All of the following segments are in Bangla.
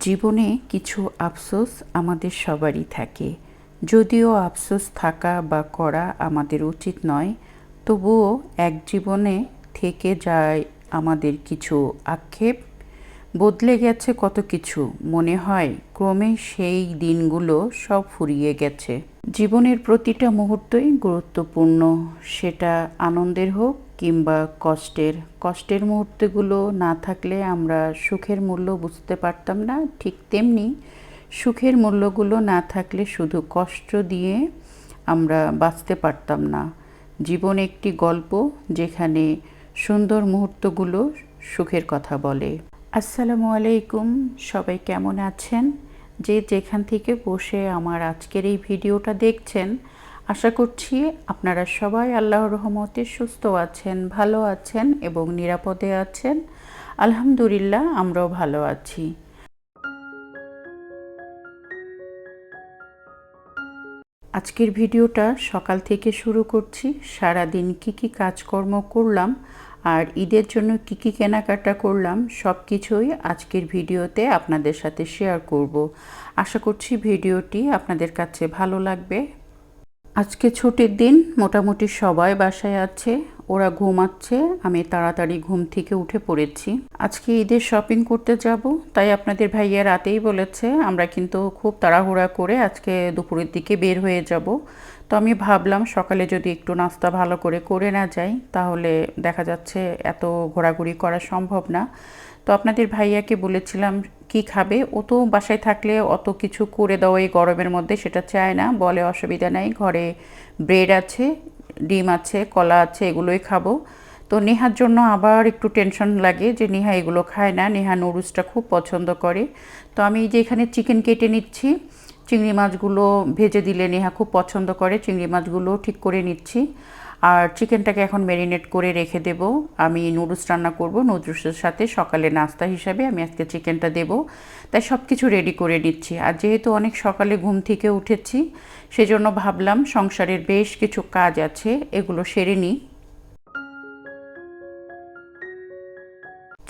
জীবনে কিছু আফসোস আমাদের সবারই থাকে। যদিও আফসোস থাকা বা করা আমাদের উচিত নয়, তবুও এক জীবনে থেকে যায় আমাদের কিছু আক্ষেপ। বদলে গেছে কত কিছু, মনে হয় ক্রমে সেই দিনগুলো সব ফুরিয়ে গেছে। জীবনের প্রতিটা মুহূর্তই গুরুত্বপূর্ণ, সেটা আনন্দের হোক কিংবা কষ্টের কষ্টের মুহূর্তগুলো না থাকলে আমরা সুখের মূল্য বুঝতে পারতাম না, ঠিক তেমনি সুখের মূল্যগুলো না থাকলে শুধু কষ্ট দিয়ে আমরা বাঁচতে পারতাম না। জীবন একটি গল্প যেখানে সুন্দর মুহূর্তগুলো সুখের কথা বলে। আসসালামু আলাইকুম, সবাই কেমন আছেন? যে যেখান থেকে বসে আমার আজকের এই ভিডিওটা দেখছেন আশা করছি আপনারা সবাই আল্লাহর রহমতে সুস্থ আছেন, ভালো আছেন এবং নিরাপদে আছেন। আলহামদুলিল্লাহ, আমরাও ভালো আছি। আজকের ভিডিওটা সকাল থেকে শুরু করছি। সারা দিন কি কি কাজকর্ম করলাম আর ঈদের জন্য কি কি কেনাকাটা করলাম সব কিছুই আজকের ভিডিওতে আপনাদের সাথে শেয়ার করব। আশা করছি ভিডিওটি আপনাদের কাছে ভালো লাগবে। আজকে ছুটির দিন, মোটামুটি সবাই বাসায় আছে, ওরা ঘুমাচ্ছে, আমি তাড়াতাড়ি ঘুম থেকে উঠে পড়েছি। আজকে ঈদের শপিং করতে যাব, তাই আপনাদের ভাইয়া রাতেই বলেছে, আমরা কিন্তু খুব তাড়াহুড়া করে আজকে দুপুরের দিকে বের হয়ে যাব। তো আমি ভাবলাম, সকালে যদি একটু নাস্তা ভালো করে করে না যাই, তাহলে দেখা যাচ্ছে এত ঘোরাঘুরি করা সম্ভব না। তো আপনাদের ভাইয়াকে বলেছিলাম কি খাবে? ও তো বাসায় থাকলে অত কিছু করে দাও এই গরমের মধ্যে, সেটা চায় না, বলে অসুবিধা নাই, ঘরে ব্রেড আছে, ডিম আছে, কলা আছে, এগুলোই খাব। তো নেহার জন্য আবার একটু টেনশন লাগে যে নেহা এগুলো খায় না, নেহা নুডলসটা খুব পছন্দ করে। তো আমি যে এখানে চিকেন কেটে নিচ্ছি, চিংড়ি মাছগুলো ভেজে দিলে নেহা খুব পছন্দ করে, চিংড়ি মাছগুলো ঠিক করে নিচ্ছি। আর চিকেনটাকে এখন ম্যারিনেট করে রেখে দেব। আমি নুডলস রান্না করব নুডলসের সাথে সকালে নাস্তা হিসাবে আমি আজকে চিকেনটা দেব। তাই সব কিছু রেডি করে নিচ্ছি। আর যেহেতু অনেক সকালে ঘুম থেকে উঠেছি, সেজন্য ভাবলাম সংসারের বেশ কিছু কাজ আছে, এগুলো সেরে নিই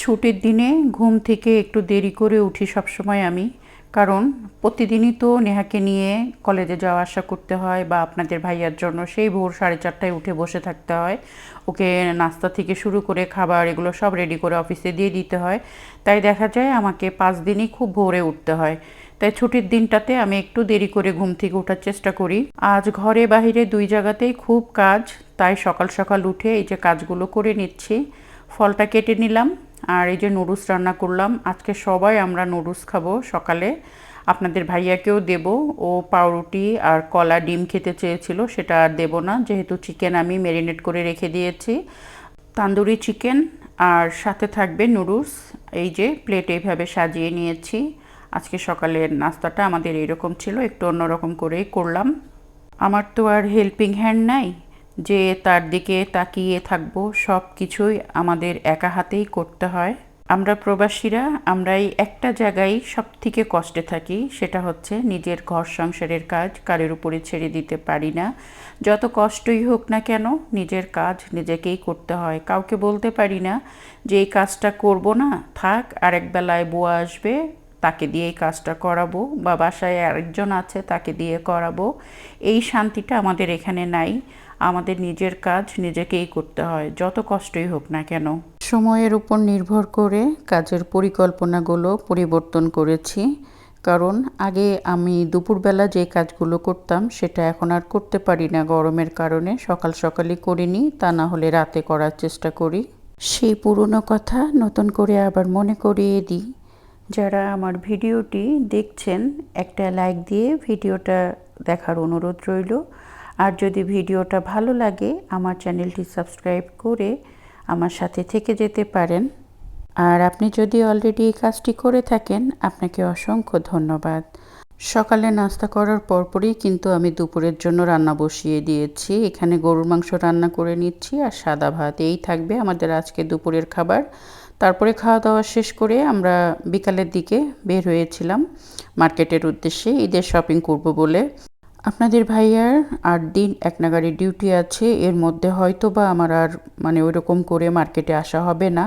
ছুটির দিনে ঘুম থেকে একটু দেরি করে উঠি সবসময় আমি। কারণ প্রতিদিনই তো নেহাকে নিয়ে কলেজে যাওয়া, আসা করতে হয় বা আপনাদের ভাইয়ার জন্য সেই ভোর সাড়ে চারটায় উঠে বসে থাকতে হয়। ওকে নাস্তা থেকে শুরু করে খাবার এগুলো সব রেডি করে অফিসে দিয়ে দিতে হয়। তাই দেখা যায় আমাকে পাঁচ দিনই খুব ভোরে উঠতে হয়। তাই ছুটির দিনটাতে আমি একটু দেরি করে ঘুম থেকে ওঠার চেষ্টা করি। আজ ঘরে বাহিরে দুই জায়গাতেই খুব কাজ, তাই সকাল সকাল উঠে এই যে কাজগুলো করে নিচ্ছি। ফলটা কেটে নিলাম। আর এই যে নুডলস রান্না করলাম, আজকে সবাই আমরা নুডলস খাব সকালে। আপনাদের ভাইয়াকেও দেব, ও পাউরুটি আর কলা ডিম খেতে চেয়েছিল, সেটা আর দেবো না, যেহেতু চিকেন আমি ম্যারিনেট করে রেখে দিয়েছি। তান্দুরি চিকেন আর সাথে থাকবে নুডলস, এই যে প্লেট এইভাবে সাজিয়ে নিয়েছি। আজকে সকালের নাস্তাটা আমাদের এরকম ছিল, একটু অন্যরকম করেই করলাম। আমার তো আর হেল্পিং হ্যান্ড নাই। যে তার দিকে তাকিয়ে থাকব, সব কিছুই আমাদের একা হাতেই করতে হয়। আমরা প্রবাসীরা আমরা এই একটা জায়গায় সব থেকে কষ্টে থাকি, সেটা হচ্ছে নিজের ঘর সংসারের কাজ কারের উপরে ছেড়ে দিতে পারি না। যত কষ্টই হোক না কেন, নিজের কাজ নিজেকেই করতে হয়। কাউকে বলতে পারি না যে, এই কাজটা করব না, থাক, আরেক বেলায় বুয়া আসবে তাকে দিয়ে এই কাজটা করাবো বা বাসায় আরেকজন আছে তাকে দিয়ে করাবো। এই শান্তিটা আমাদের এখানে নাই। আমাদের নিজের কাজ নিজেকেই করতে হয়, যত কষ্টই হোক না কেন। সময়ের উপর নির্ভর করে কাজের পরিকল্পনাগুলো পরিবর্তন করেছি। কারণ আগে আমি দুপুরবেলা যে কাজগুলো করতাম, সেটা এখন আর করতে পারি না গরমের কারণে। সকাল সকালই করিনি, তা না হলে রাতে করার চেষ্টা করি। সেই পুরনো কথা নতুন করে আবার মনে করিয়ে দিই। যারা আমার ভিডিওটি দেখছেন, একটা লাইক দিয়ে ভিডিওটা দেখার অনুরোধ রইল। আর যদি ভিডিওটা ভালো লাগে, আমার চ্যানেলটি সাবস্ক্রাইব করে আমার সাথে থেকে যেতে পারেন। আর আপনি যদি অলরেডি এই কাজটি করে থাকেন, আপনাকে অসংখ্য ধন্যবাদ। সকালে নাস্তা করার পরপরই কিন্তু আমি দুপুরের জন্য রান্না বসিয়ে দিয়েছি। এখানে গরুর মাংস রান্না করে নিচ্ছি আর সাদা ভাত, এই থাকবে আমাদের আজকে দুপুরের খাবার। তারপরে খাওয়া দাওয়া শেষ করে আমরা বিকালের দিকে বের হয়েছিলাম মার্কেটের উদ্দেশ্যে ঈদের শপিং করব বলে। আপনাদের ভাইয়ার আট দিন এক নাগারি ডিউটি আছে, এর মধ্যে হয়তো বা আমার আর মানে ওইরকম করে মার্কেটে আসা হবে না।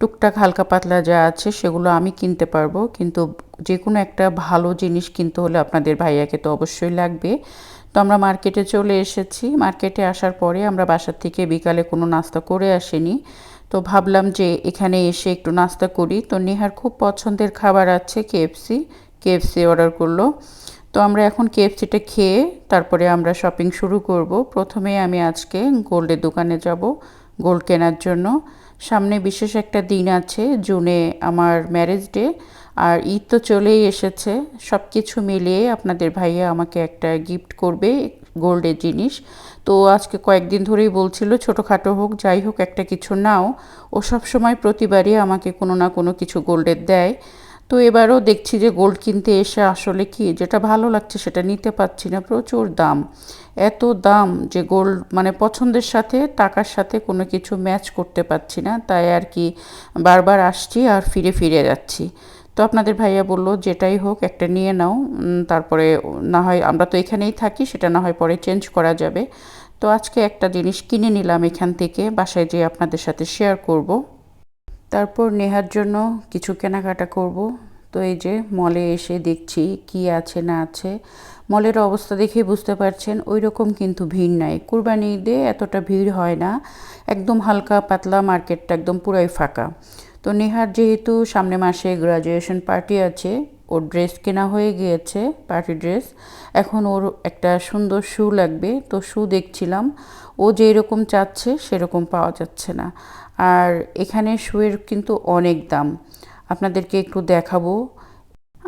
টুকটাক হালকা পাতলা যা আছে সেগুলো আমি কিনতে পারব, কিন্তু যে কোনো একটা ভালো জিনিস কিনতে হলে আপনাদের ভাইয়াকে তো অবশ্যই লাগবে। তো আমরা মার্কেটে চলে এসেছি। মার্কেটে আসার পরে আমরা বাসার থেকে বিকালে কোনো নাস্তা করে আসিনি। তো ভাবলাম যে এখানে এসে একটু নাস্তা করি। তো নেহার খুব পছন্দের খাবার আছে কেএফসি কেএফসি অর্ডার করল। তো আমরা এখন কেএফসিটা খেয়ে তারপরে আমরা শপিং শুরু করব। প্রথমে আমি আজকে গোল্ডের দোকানে যাব গোল্ড কেনার জন্য। সামনে বিশেষ একটা দিন আছে জুনে আমার ম্যারেজ ডে আর ঈদ তো চলেই এসেছে। সব কিছু মিলিয়ে আপনাদের ভাইয়া আমাকে একটা গিফট করবে গোল্ডের জিনিস। তো আজকে কয়েকদিন ধরেই বলছিল, ছোটোখাটো হোক, যাই হোক, একটা কিছু নাও। ও সব সময় প্রতিবারই আমাকে কোনো না কোনো কিছু গোল্ডের দেয়। তো এবারও দেখছি যে গোল্ড কিনতে এসে আসলে কি, যেটা ভালো লাগছে সেটা নিতে পারছি না, প্রচুর দাম। এত দাম যে গোল্ড মানে পছন্দের সাথে, টাকার সাথে কোনো কিছু ম্যাচ করতে পারছি না। তাই আর কি বারবার আসছি আর ফিরে ফিরে যাচ্ছি। তো আপনাদের ভাইয়া বলল, যেটাই হোক, একটা নিয়ে নাও। তারপরে না হয় আমরা তো এখানেই থাকি, সেটা না হয় পরে চেঞ্জ করা যাবে। তো আজকে একটা জিনিস কিনে নিলাম এখান থেকে, বাসায় যেয়ে আপনাদের সাথে শেয়ার করব। তারপর নেহার জন্য কিছু কেনাকাটা করব। তো এই যে মলে এসে দেখছি কি আছে, না আছে। মলের অবস্থা দেখে বুঝতে পারছেন ওই রকম কিন্তু ভিড় নাই। কুরবানি ঈদে এতটা ভিড় হয় না, একদম হালকা পাতলা মার্কেটটা একদম পুরাই ফাঁকা। তো নেহার যেহেতু সামনে মাসে গ্রাজুয়েশন পার্টি আছে, ওর ড্রেস কেনা হয়ে গিয়েছে পার্টি ড্রেস এখন ওর একটা সুন্দর শু লাগবে, তো শু দেখছিলাম, ও যেই রকম চাচ্ছে সেরকম পাওয়া যাচ্ছে না। আর এখানে শুয়ের কিন্তু অনেক দাম, আপনাদেরকে একটু দেখাবো।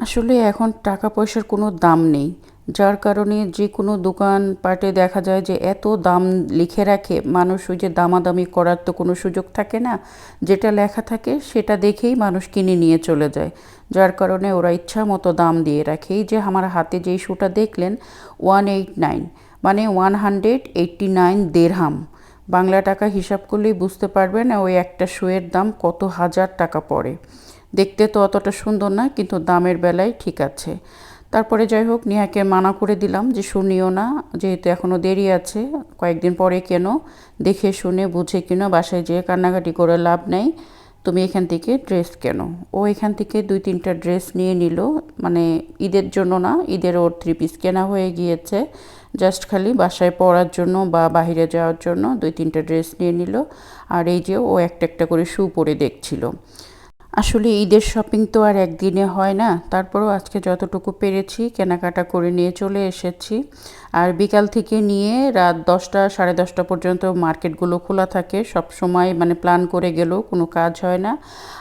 আসলে এখন টাকা পয়সার কোনো দাম নেই। যার কারণে যে কোনো দোকান পাটে দেখা যায় যে এত দাম লিখে রাখে, মানুষ ওই যে দামাদামি করার তো কোনো সুযোগ থাকে না। যেটা লেখা থাকে সেটা দেখেই মানুষ কিনে নিয়ে চলে যায়। যার কারণে ওরা ইচ্ছা মতো দাম দিয়ে রাখে। এই যে আমার হাতে যেই শুটা দেখলেন, ওয়ান এইট নাইন মানে ওয়ান হান্ড্রেড এইটটি নাইন দেড়হাম। বাংলা টাকা হিসাব করলেই বুঝতে পারবেন ওই একটা শুয়ের দাম কত হাজার টাকা পড়ে। দেখতে তো অতটা সুন্দর না, কিন্তু দামের বেলায় ঠিক আছে। তারপরে যাই হোক, নিহাকে মানা করে দিলাম যে শুনিও না। যেহেতু এখনও দেরি আছে, কয়েকদিন পরে কেন? দেখে শুনে বুঝে কেন বাসায় যেয়ে কান্নাকাটি করে লাভ নেই। তুমি এখান থেকে ড্রেস কেন? ও এখান থেকে দুই তিনটা ড্রেস নিয়ে নিল। মানে ঈদের জন্য না, ঈদের ওর থ্রি পিস কেনা হয়ে গিয়েছে। জাস্ট খালি বাসায় পরার জন্য বা বাহিরে যাওয়ার জন্য দুই তিনটা ড্রেস নিয়ে নিল। আর এই যে ও একটা একটা করে শু পরে দেখছিল। আসলে ঈদের শপিং তো আর একদিনে হয় না। তারপরও আজকে যতটুকু পেরেছি, কেনাকাটা করে নিয়ে চলে এসেছি। আর বিকাল থেকে নিয়ে রাত দশটা, সাড়ে দশটা পর্যন্ত মার্কেটগুলো খোলা থাকে। সব সময় মানে প্ল্যান করে গেলেও কোনো কাজ হয় না।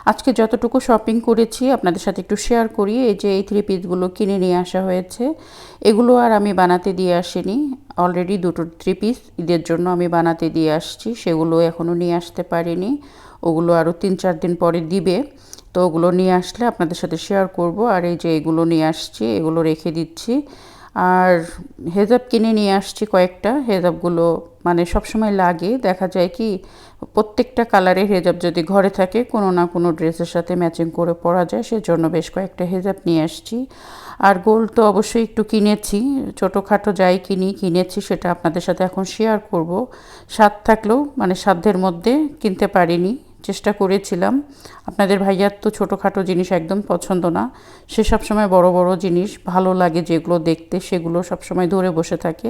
আজকে যতটুকু শপিং করেছি, আপনাদের সাথে একটু শেয়ার করি। এই যে এই থ্রি পিসগুলো কিনে নিয়ে আসা হয়েছে, এগুলো আর আমি বানাতে দিয়ে আসিনি। অলরেডি দুটো থ্রি পিস ঈদের জন্য আমি বানাতে দিয়ে আসছি, সেগুলো এখনও নিয়ে আসতে পারিনি। ওগুলো আরও তিন চার দিন পরে দিবে। তো ওগুলো নিয়ে আসলে আপনাদের সাথে শেয়ার করব। আর এই যে এগুলো নিয়ে আসছি, এগুলো রেখে দিচ্ছি। আর হেজাব কিনে নিয়ে আসছি কয়েকটা। হেজাবগুলো মানে সবসময় লাগে। দেখা যায় কি, প্রত্যেকটা কালারের হেজাব যদি ঘরে থাকে, কোনো না কোনো ড্রেসের সাথে ম্যাচিং করে পরা যায়। সেজন্য বেশ কয়েকটা হেজাব নিয়ে আসছি। আর গোল্ড তো অবশ্যই একটু কিনেছি। ছোটোখাটো যাই কিনি, কিনেছি সেটা আপনাদের সাথে এখন শেয়ার করব। স্বাদ থাকলেও মানে সাধ্যের মধ্যে কিনতে পারিনি। চেষ্টা করেছিলাম। আপনাদের ভাইয়ার তো ছোটোখাটো জিনিস একদম পছন্দ না। সে সবসময় বড় বড় জিনিস, ভালো লাগে যেগুলো দেখতে, সেগুলো সবসময় ধরে বসে থাকে।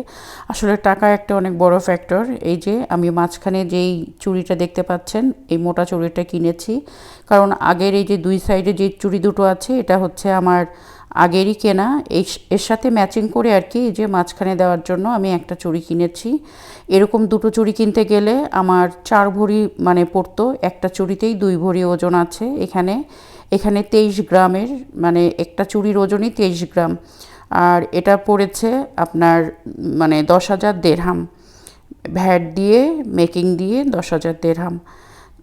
আসলে টাকা একটা অনেক বড় ফ্যাক্টর এই যে আমি মাঝখানে যেই চুড়িটা দেখতে পাচ্ছেন, এই মোটা চুড়িটা কিনেছি। কারণ আগের এই যে দুই সাইডে যে চুড়ি দুটো আছে, এটা হচ্ছে আমার আগেরই কেনা। এই এর সাথে ম্যাচিং করে আর কি যে মাঝখানে দেওয়ার জন্য আমি একটা চুড়ি কিনেছি। এরকম দুটো চুড়ি কিনতে গেলে আমার চার ভরি মানে পড়তো, একটা চুড়িতেই দুই ভরি ওজন আছে এখানে। এখানে তেইশ গ্রামের মানে একটা চুড়ির ওজনই তেইশ গ্রাম। আর এটা পড়েছে আপনার মানে দশ হাজার দেড়হাম। ভ্যাট দিয়ে মেকিং দিয়ে দশ হাজার দেড়হাম।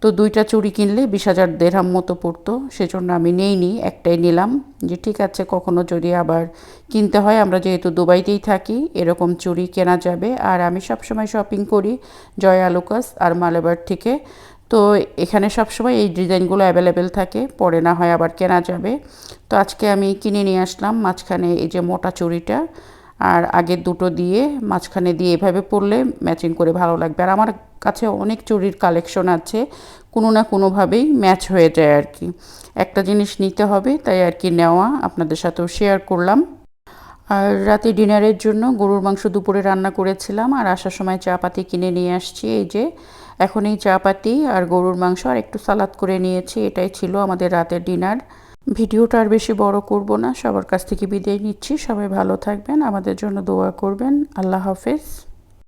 তো দুইটা চুড়ি কিনলে বিশ হাজার দেড়হাম মতো পড়তো, সেজন্য আমি নেইনি, একটাই নিলাম। যে ঠিক আছে, কখনো যদি আবার কিনতে হয়, আমরা যেহেতু দুবাইতেই থাকি, এরকম চুড়ি কেনা যাবে। আর আমি সবসময় শপিং করি জয় আলুকাস আর মালেবার থেকে। তো এখানে সবসময় এই ডিজাইনগুলো অ্যাভেলেবেল থাকে, পরে না হয় আবার কেনা যাবে। তো আজকে আমি কিনে নিয়ে আসলাম, মাঝখানে এই যে মোটা চুড়িটা। আর আগের দুটো দিয়ে মাঝখানে দিয়ে এভাবে পরলে ম্যাচিং করে ভালো লাগবে। আর আমার কাছে অনেক চুরির কালেকশন আছে, কোনো না কোনোভাবেই ম্যাচ হয়ে যায় আর কি। একটা জিনিস নিতে হবে, তাই আর কি নেওয়া আপনাদের সাথেও শেয়ার করলাম। আর রাতে ডিনারের জন্য গরুর মাংস দুপুরে রান্না করেছিলাম আর আসার সময় চা পাতি কিনে নিয়ে আসছি। এই যে, এখন এই চা পাতি আর গরুর মাংস আর একটু সালাদ করে নিয়েছি, এটাই ছিল আমাদের রাতের ডিনার। ভিডিওটা আর বেশি বড় করব না। সবার কাছ থেকে বিদায় নিচ্ছি। সবাই ভালো থাকবেন। আমাদের জন্য দোয়া করবেন। আল্লাহ হাফেজ।